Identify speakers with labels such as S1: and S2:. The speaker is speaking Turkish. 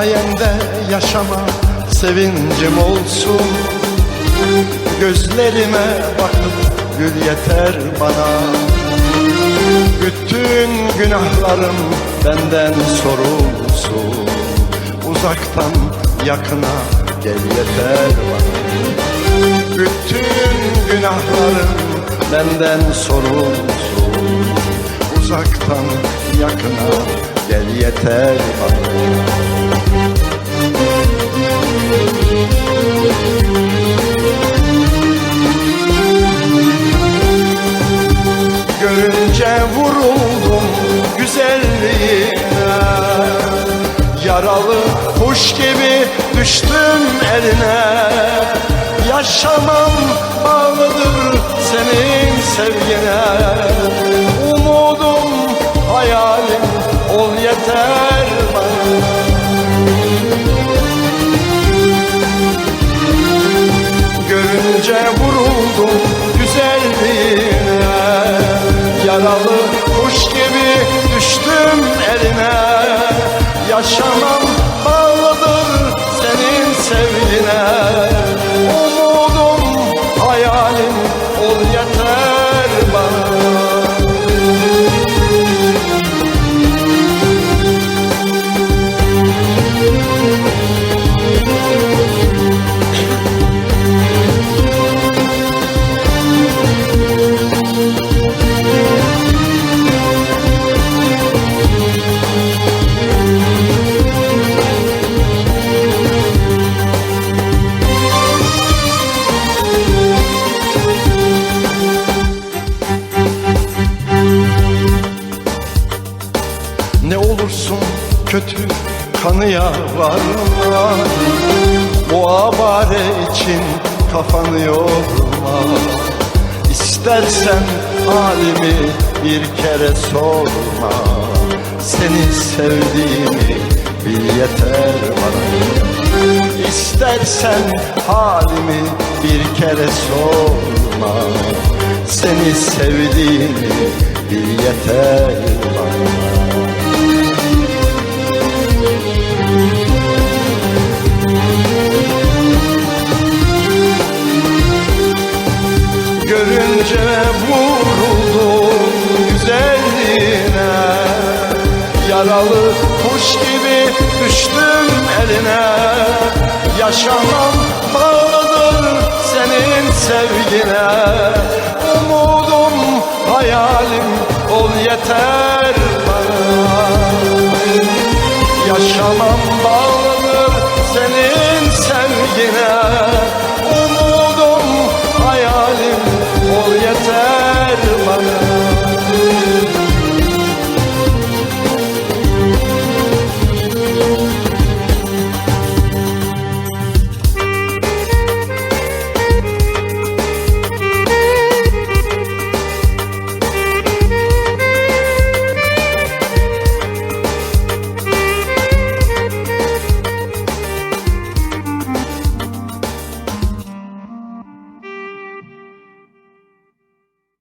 S1: Sayende yaşama sevincim olsun. Gözlerime bakıp gül yeter bana. Bütün günahlarım benden sorulsun. Uzaktan yakına gel yeter bana. Bütün günahlarım benden sorulsun. Uzaktan yakına gel yeter bana güzelliğine. Yaralı kuş gibi düştüm eline. Yaşamam bağlıdır senin sevgine. Umudum hayalim ol yeter bana. Görünce vuruldum güzelliğine. Yaralı Yaşamam bağlıdır senin sevgine. Umudum hayalim ol yeter kötü kanıya varma Bu abare için kafanı yorma. İstersen halimi bir kere sorma. Seni sevdiğimi bil yeter bana. İstersen halimi bir kere sorma. Seni sevdiğimi bil yeter bana gece vuruldum güzelliğine Yaralı kuş gibi düştüm eline. Yaşamam bağlıdır senin sevgine. Umudum hayalim ol yeter bana. Yaşamam bağlıdır senin sevgine.